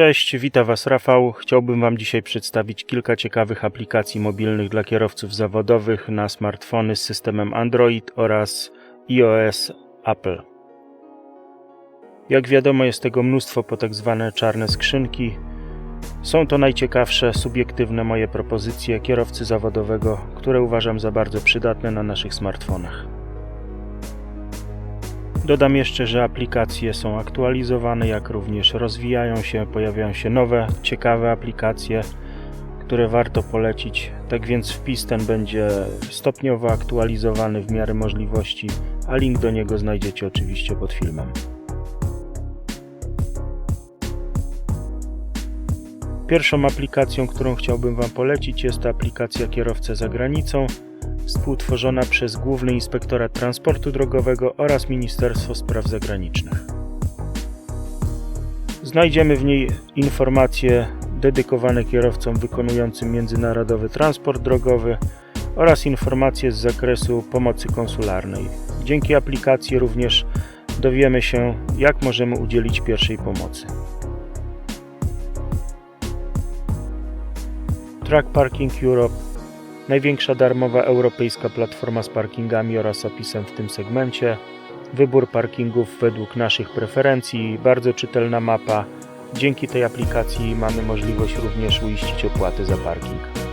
Cześć, witam Was Rafał. Chciałbym Wam dzisiaj przedstawić kilka ciekawych aplikacji mobilnych dla kierowców zawodowych na smartfony z systemem Android oraz iOS Apple. Jak wiadomo, jest tego mnóstwo po tak zwane czarne skrzynki. Są to najciekawsze, subiektywne moje propozycje kierowcy zawodowego, które uważam za bardzo przydatne na naszych smartfonach. Dodam jeszcze, że aplikacje są aktualizowane, jak również rozwijają się, pojawiają się nowe, ciekawe aplikacje, które warto polecić. Tak więc wpis ten będzie stopniowo aktualizowany w miarę możliwości, a link do niego znajdziecie oczywiście pod filmem. Pierwszą aplikacją, którą chciałbym Wam polecić jest aplikacja Kierowcę za granicą, współtworzona przez Główny Inspektorat Transportu Drogowego oraz Ministerstwo Spraw Zagranicznych. Znajdziemy w niej informacje dedykowane kierowcom wykonującym międzynarodowy transport drogowy oraz informacje z zakresu pomocy konsularnej. Dzięki aplikacji również dowiemy się, jak możemy udzielić pierwszej pomocy. Track Parking Europe największa darmowa europejska platforma z parkingami oraz opisem w tym segmencie. Wybór parkingów według naszych preferencji, bardzo czytelna mapa. Dzięki tej aplikacji mamy możliwość również uiścić opłaty za parking.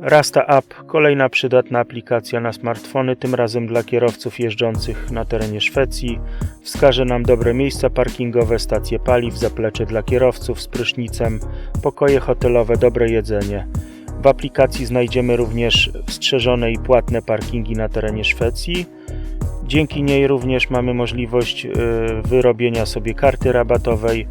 Rasta App, kolejna przydatna aplikacja na smartfony, tym razem dla kierowców jeżdżących na terenie Szwecji. Wskaże nam dobre miejsca parkingowe, stacje paliw, zaplecze dla kierowców z prysznicem, pokoje hotelowe, dobre jedzenie. W aplikacji znajdziemy również strzeżone i płatne parkingi na terenie Szwecji. Dzięki niej również mamy możliwość y, wyrobienia sobie karty rabatowej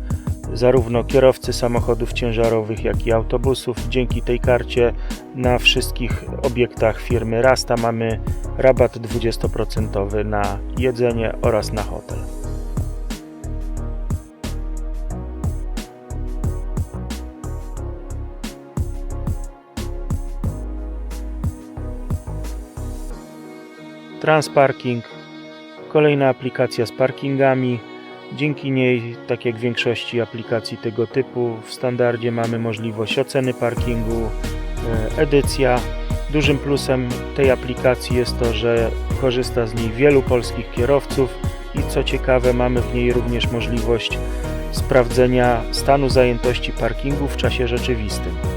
zarówno kierowcy samochodów ciężarowych, jak i autobusów. Dzięki tej karcie na wszystkich obiektach firmy Rasta mamy rabat 20% na jedzenie oraz na hotel. Transparking, kolejna aplikacja z parkingami. Dzięki niej, tak jak w większości aplikacji tego typu, w standardzie mamy możliwość oceny parkingu, e, edycja. Dużym plusem tej aplikacji jest to, że korzysta z niej wielu polskich kierowców i co ciekawe, mamy w niej również możliwość sprawdzenia stanu zajętości parkingu w czasie rzeczywistym.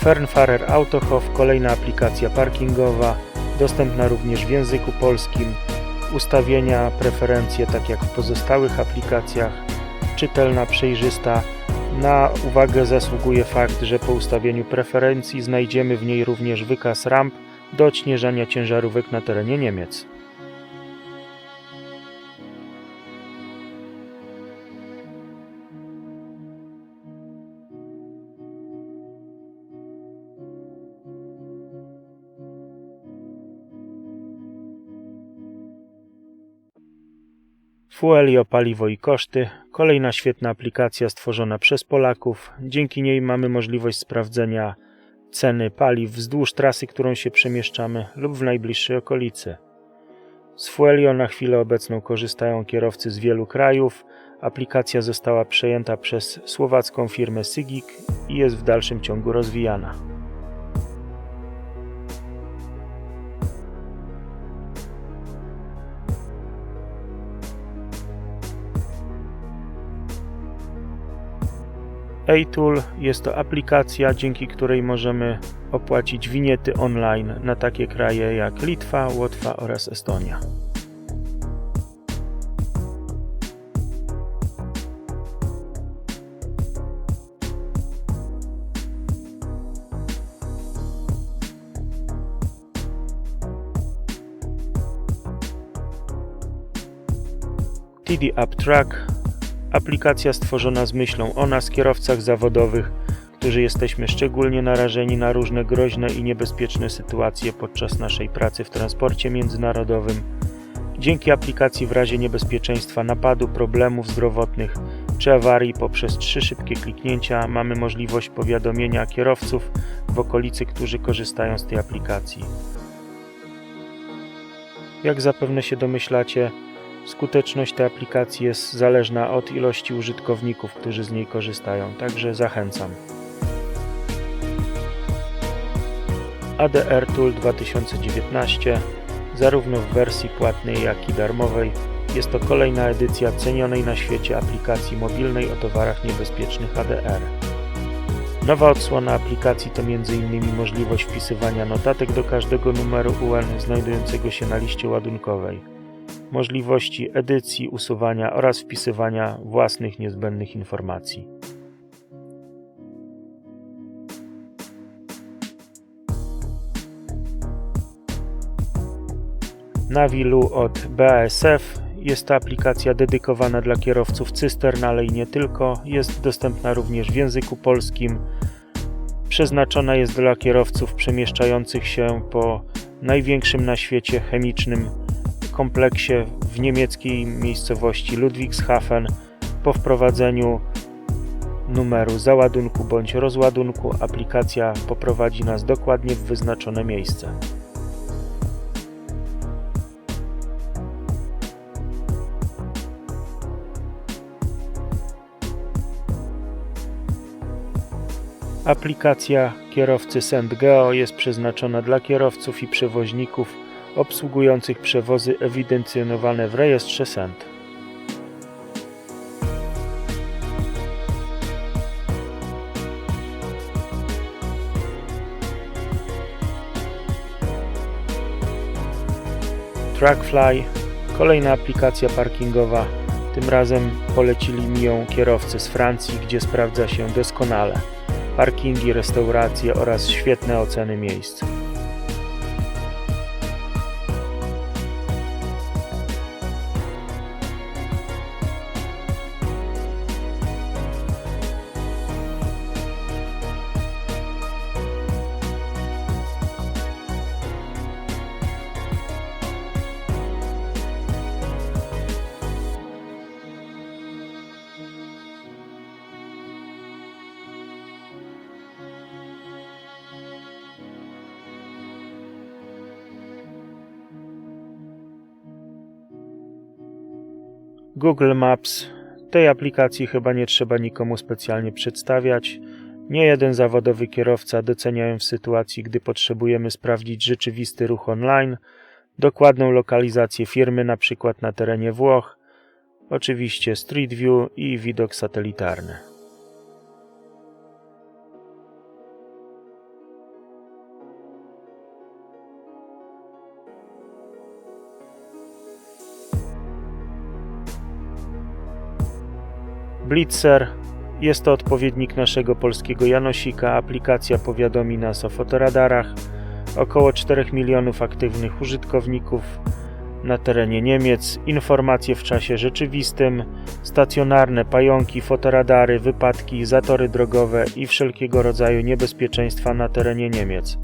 Fernfahrer Autohof, kolejna aplikacja parkingowa, dostępna również w języku polskim. Ustawienia, preferencje, tak jak w pozostałych aplikacjach, czytelna, przejrzysta. Na uwagę zasługuje fakt, że po ustawieniu preferencji znajdziemy w niej również wykaz ramp do odśnieżania ciężarówek na terenie Niemiec. Fuelio, paliwo i koszty. Kolejna świetna aplikacja stworzona przez Polaków. Dzięki niej mamy możliwość sprawdzenia ceny paliw wzdłuż trasy, którą się przemieszczamy lub w najbliższej okolicy. Z Fuelio na chwilę obecną korzystają kierowcy z wielu krajów. Aplikacja została przejęta przez słowacką firmę Sigik i jest w dalszym ciągu rozwijana. ATool jest to aplikacja, dzięki której możemy opłacić winiety online na takie kraje jak Litwa, Łotwa oraz Estonia. TD Up Track aplikacja stworzona z myślą o nas, kierowcach zawodowych, którzy jesteśmy szczególnie narażeni na różne groźne i niebezpieczne sytuacje podczas naszej pracy w transporcie międzynarodowym. Dzięki aplikacji w razie niebezpieczeństwa napadu, problemów zdrowotnych czy awarii poprzez trzy szybkie kliknięcia mamy możliwość powiadomienia kierowców w okolicy, którzy korzystają z tej aplikacji. Jak zapewne się domyślacie, skuteczność tej aplikacji jest zależna od ilości użytkowników, którzy z niej korzystają, także zachęcam. ADR Tool 2019 zarówno w wersji płatnej, jak i darmowej. Jest to kolejna edycja cenionej na świecie aplikacji mobilnej o towarach niebezpiecznych ADR. Nowa odsłona aplikacji to m.in. możliwość wpisywania notatek do każdego numeru UN znajdującego się na liście ładunkowej, możliwości edycji, usuwania oraz wpisywania własnych niezbędnych informacji. Navilu od BASF. Jest to aplikacja dedykowana dla kierowców cystern, ale i nie tylko. Jest dostępna również w języku polskim. Przeznaczona jest dla kierowców przemieszczających się po największym na świecie chemicznym kompleksie w niemieckiej miejscowości Ludwigshafen. Po wprowadzeniu numeru załadunku bądź rozładunku aplikacja poprowadzi nas dokładnie w wyznaczone miejsce. Aplikacja kierowcy SendGeo jest przeznaczona dla kierowców i przewoźników obsługujących przewozy ewidencjonowane w rejestrze Send. Trackfly, kolejna aplikacja parkingowa. Tym razem polecili mi ją kierowcy z Francji, gdzie sprawdza się doskonale parkingi, restauracje oraz świetne oceny miejsc. Google Maps. Tej aplikacji chyba nie trzeba nikomu specjalnie przedstawiać. Nie jeden zawodowy kierowca docenia ją w sytuacji, gdy potrzebujemy sprawdzić rzeczywisty ruch online, dokładną lokalizację firmy, np. na terenie Włoch, oczywiście Street View i widok satelitarny. Blitzer jest to odpowiednik naszego polskiego Janosika. Aplikacja powiadomi nas o fotoradarach. Około 4 milionów aktywnych użytkowników na terenie Niemiec. Informacje w czasie rzeczywistym, stacjonarne pająki, fotoradary, wypadki, zatory drogowe i wszelkiego rodzaju niebezpieczeństwa na terenie Niemiec.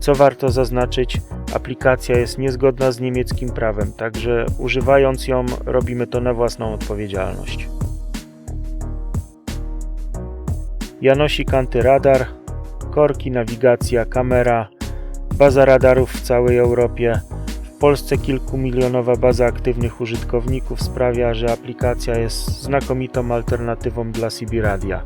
Co warto zaznaczyć, aplikacja jest niezgodna z niemieckim prawem, także używając ją robimy to na własną odpowiedzialność. Janosik antyradar, korki, nawigacja, kamera, baza radarów w całej Europie. W Polsce kilkumilionowa baza aktywnych użytkowników sprawia, że aplikacja jest znakomitą alternatywą dla CB Radia.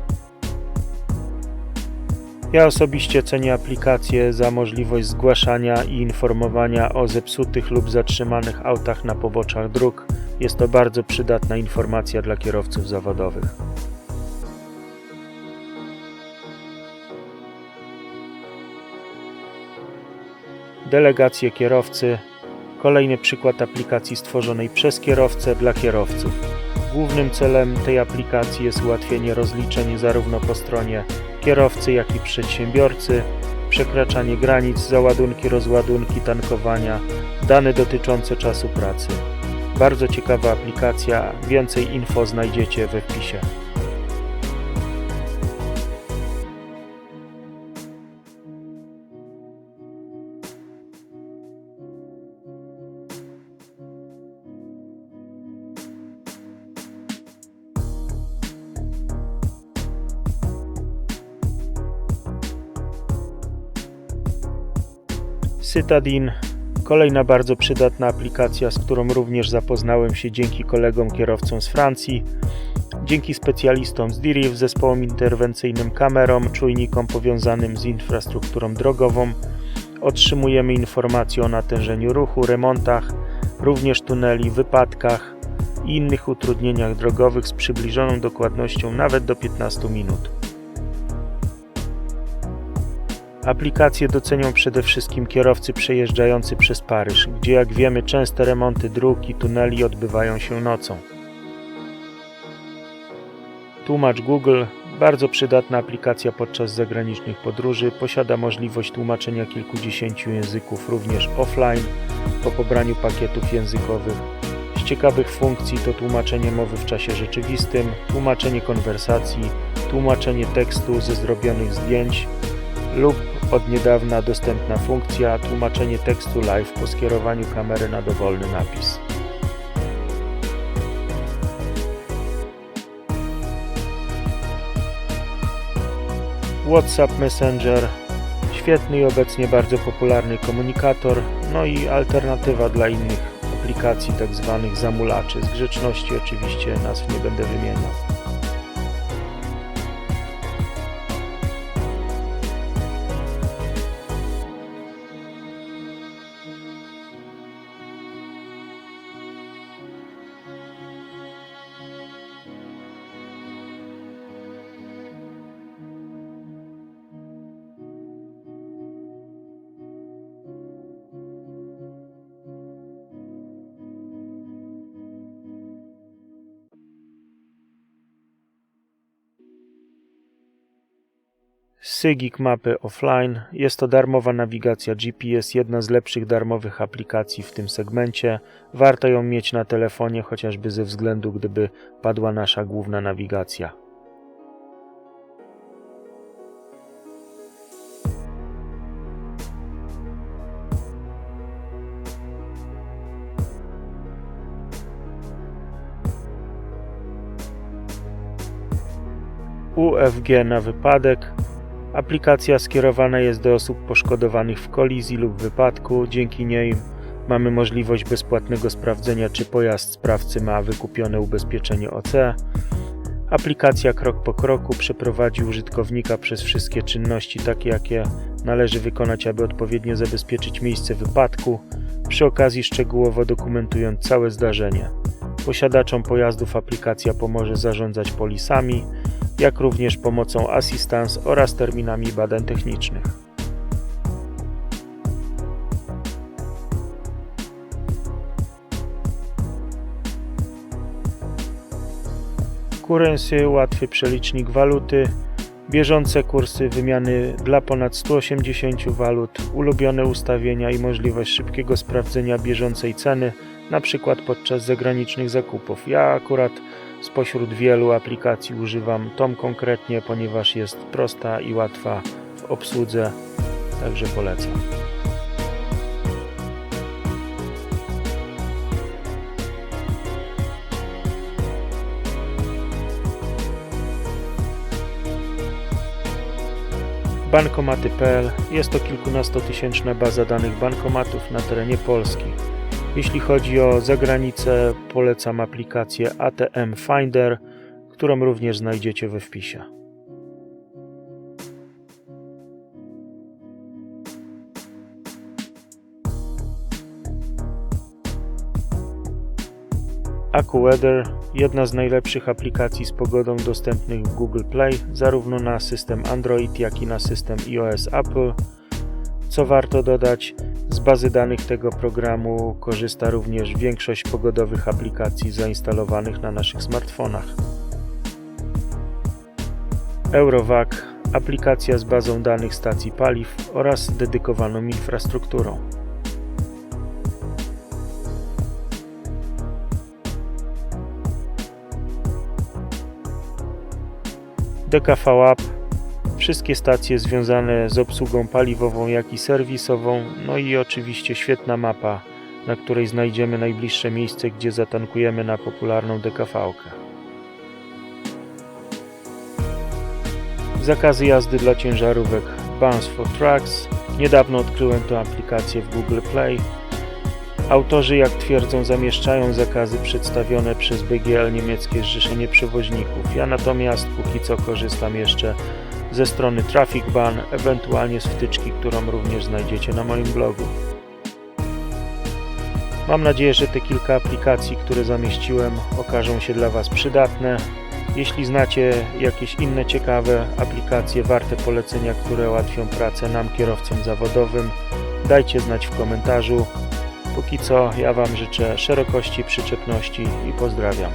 Ja osobiście cenię aplikację za możliwość zgłaszania i informowania o zepsutych lub zatrzymanych autach na poboczach dróg. Jest to bardzo przydatna informacja dla kierowców zawodowych. Delegację kierowcy. Kolejny przykład aplikacji stworzonej przez kierowcę dla kierowców. Głównym celem tej aplikacji jest ułatwienie rozliczeń zarówno po stronie kierowcy, jak i przedsiębiorcy, przekraczanie granic, załadunki, rozładunki, tankowania, dane dotyczące czasu pracy. Bardzo ciekawa aplikacja, więcej info znajdziecie we wpisie. Cytadin Kolejna bardzo przydatna aplikacja, z którą również zapoznałem się dzięki kolegom kierowcom z Francji, dzięki specjalistom z DIRIF, zespołom interwencyjnym, kamerom, czujnikom powiązanym z infrastrukturą drogową. Otrzymujemy informacje o natężeniu ruchu, remontach, również tuneli, wypadkach i innych utrudnieniach drogowych z przybliżoną dokładnością nawet do 15 minut. Aplikacje docenią przede wszystkim kierowcy przejeżdżający przez Paryż, gdzie jak wiemy częste remonty dróg i tuneli odbywają się nocą. Tłumacz Google, bardzo przydatna aplikacja podczas zagranicznych podróży, posiada możliwość tłumaczenia kilkudziesięciu języków również offline po pobraniu pakietów językowych. Z ciekawych funkcji to tłumaczenie mowy w czasie rzeczywistym, tłumaczenie konwersacji, tłumaczenie tekstu ze zrobionych zdjęć lub od niedawna dostępna funkcja tłumaczenie tekstu live po skierowaniu kamery na dowolny napis. WhatsApp Messenger świetny i obecnie bardzo popularny komunikator, no i alternatywa dla innych aplikacji tzw. zamulaczy. Z grzeczności oczywiście nazw nie będę wymieniał. Sygik Mapy Offline. Jest to darmowa nawigacja GPS, jedna z lepszych darmowych aplikacji w tym segmencie. Warto ją mieć na telefonie, chociażby ze względu, gdyby padła nasza główna nawigacja. UFG na wypadek Aplikacja skierowana jest do osób poszkodowanych w kolizji lub wypadku. Dzięki niej mamy możliwość bezpłatnego sprawdzenia, czy pojazd sprawcy ma wykupione ubezpieczenie OC. Aplikacja krok po kroku przeprowadzi użytkownika przez wszystkie czynności, takie jakie należy wykonać, aby odpowiednio zabezpieczyć miejsce wypadku, przy okazji szczegółowo dokumentując całe zdarzenie. Posiadaczom pojazdów aplikacja pomoże zarządzać polisami, jak również pomocą Assistance oraz terminami badań technicznych. Currency, łatwy przelicznik waluty, bieżące kursy wymiany dla ponad 180 walut, ulubione ustawienia i możliwość szybkiego sprawdzenia bieżącej ceny, na przykład podczas zagranicznych zakupów. Ja akurat Spośród wielu aplikacji używam tą konkretnie, ponieważ jest prosta i łatwa w obsłudze, także polecam. Bankomaty.pl jest to kilkunastotysięczna baza danych bankomatów na terenie Polski. Jeśli chodzi o zagranicę, polecam aplikację ATM Finder, którą również znajdziecie we wpisie. AccuWeather, jedna z najlepszych aplikacji z pogodą dostępnych w Google Play, zarówno na system Android, jak i na system iOS Apple. Co warto dodać, z bazy danych tego programu korzysta również większość pogodowych aplikacji zainstalowanych na naszych smartfonach. Eurovac, aplikacja z bazą danych stacji paliw oraz dedykowaną infrastrukturą. DKV App wszystkie stacje związane z obsługą paliwową, jak i serwisową, no i oczywiście świetna mapa, na której znajdziemy najbliższe miejsce, gdzie zatankujemy na popularną DKV-kę. Zakazy jazdy dla ciężarówek Bounce for Trucks. Niedawno odkryłem tę aplikację w Google Play. Autorzy, jak twierdzą, zamieszczają zakazy przedstawione przez BGL niemieckie Zrzeszenie Przewoźników. Ja natomiast póki co korzystam jeszcze ze strony Traffic Ban, ewentualnie z wtyczki, którą również znajdziecie na moim blogu. Mam nadzieję, że te kilka aplikacji, które zamieściłem, okażą się dla Was przydatne. Jeśli znacie jakieś inne ciekawe aplikacje warte polecenia, które ułatwią pracę nam, kierowcom zawodowym, dajcie znać w komentarzu. Póki co ja Wam życzę szerokości, przyczepności i pozdrawiam.